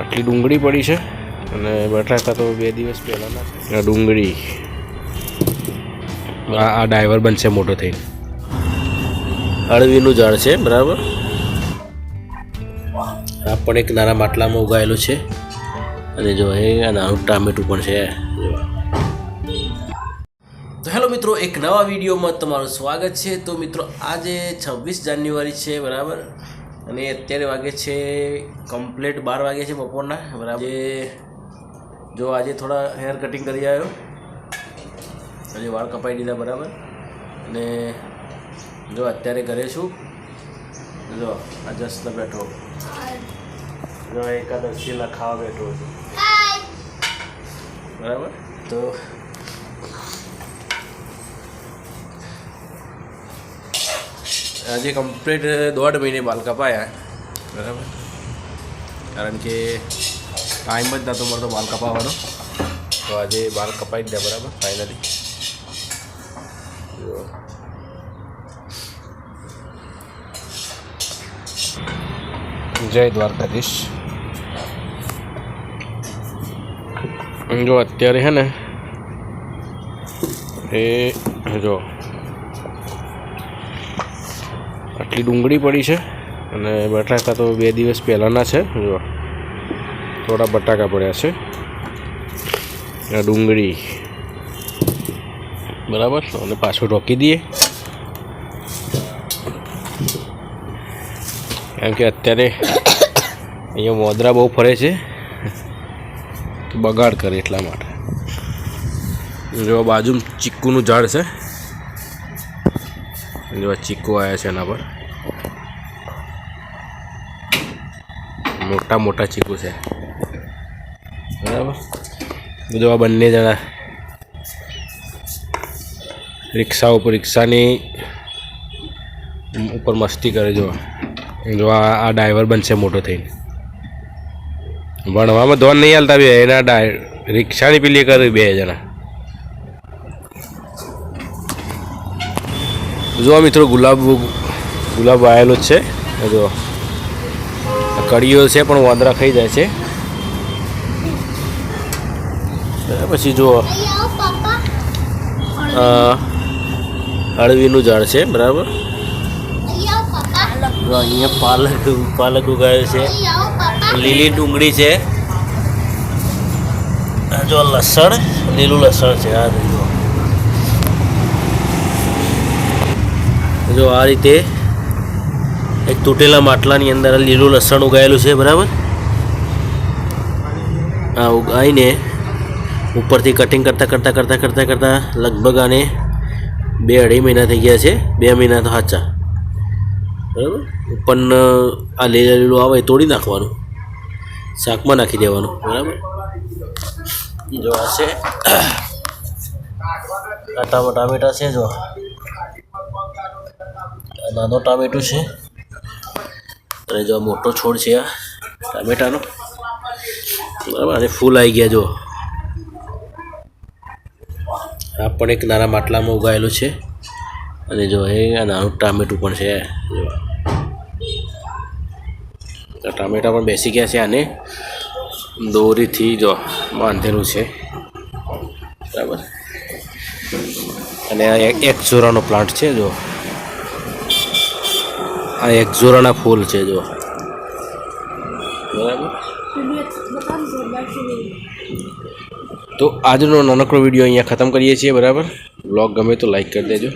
આટલી ડુંગળી પડી છે. અને બટાકા તો બે દિવસ પહેલાંના ડુંગળી. આ આ ડ્રાઈવર બનશે મોટો થઈને. અળવીનું ઝાડ છે, બરાબર? આ પણ એક નાના માટલામાં ઉગાયેલું છે. અને જો એ નાનું ટામેટું પણ છે. તો હેલો મિત્રો, એક નવા વિડીયોમાં તમારું સ્વાગત છે. તો મિત્રો, આજે છવ્વીસ જાન્યુઆરી છે, બરાબર? અને અત્યારે વાગે છે કમ્પ્લેટ બાર વાગે છે બપોરના. બરાબર જો આજે થોડા હેર કટિંગ કરી આવ્યો. આજે વાળ કપાઈ દીધા બરાબર. અને જો અત્યારે ઘરે છું. જો આ જસ્ટ બેઠો. જો એકાદશીલા ખાવા બેઠો છું. બરાબર? તો આજે કમ્પ્લીટ દોઢ મહિને બાલ કપાયા બરાબર? કારણ કે ટાઈમ જ નહોતો મળતો બાલ કપાવવાનો તો આજે બાલ કપાઈ ગયા, બરાબર? ફાઇનલી જય દ્વારકાધીશ. જો, અત્યારે છે ને, એ, જો. આટલી ડુંગળી પડી છે અને બટાકા તો બે દિવસ પહેલાંના છે જો થોડા બટાકા પડ્યા છે. આ ડુંગળી. બરાબર? અને પાછું ઢોકી દઈએ. કેમ કે અત્યારે અહીંયા મોદરા બહુ ફરે છે. બગાડ કરે એટલા માટે. જો બાજુ ચીકુનું ઝાડ છે. જો આ ચીકુ આવ્યા છે એના પર. મોટા મોટા ચીકુ છે. બરાબર? બધું આ બંને જણા રિક્ષા ઉપર, રિક્ષાની ઉપર મસ્તી કરે જો. જો આ ડ્રાઈવર બનશે મોટો થઈને. ભણવામાં ધોન નહીં હાલતા બે, એના રિક્ષાની પેલી કરે બે જણા. જો મિત્રો ગુલાબ ગુલાબ વાયેલો જ છે. જો કડીઓ છે પણ વાંદરા ખાઈ જાય છે. પછી જુઓ. આ અળવીનું ઝાડ છે બરાબર? જો અહીંયા પાલક પાલક ઉગાયો છે. લીલી ડુંગળી છે. જો લસણ લીલું લસણ છે આ જો આ રીતે એક તૂટેલા માટલાની અંદર લીલું લસણ ઉગાયેલું છે, બરાબર? આ ઉગાઈને ઉપરથી કટિંગ કરતાં કરતાં કરતાં કરતાં કરતાં લગભગ આને બે અઢી મહિના થઈ ગયા છે, બે મહિના તો સાચા. બરાબર? ઉપરનું આ લીલા લીલું આવે તોડી નાખવાનું. શાકમાં નાખી દેવાનું, બરાબર? જો આ છે. આ ટામેટા છે, જો. નાનો ટામેટું છે. અને જો મોટો છોડ છે આ ટામેટાનો. બરાબર અને ફૂલ આવી ગયા જો આ પણ એક નાના માટલામાં ઉગાયેલું છે. અને જો એ નાનું ટામેટું પણ છે. જો. ટામેટા પણ બેસી ગયા છે આને. દોરીથી જો બાંધેલું છે. બરાબર. અને આ એક જોરાનો પ્લાન્ટ છે, જો. આ એક ઝોરાના ફૂલ છે જો. બરાબર? તો આજનો નાનકડો વીડિયો અહીંયા ખતમ કરીએ છીએ, બરાબર? બ્લોગ ગમે તો લાઈક કરી દેજો.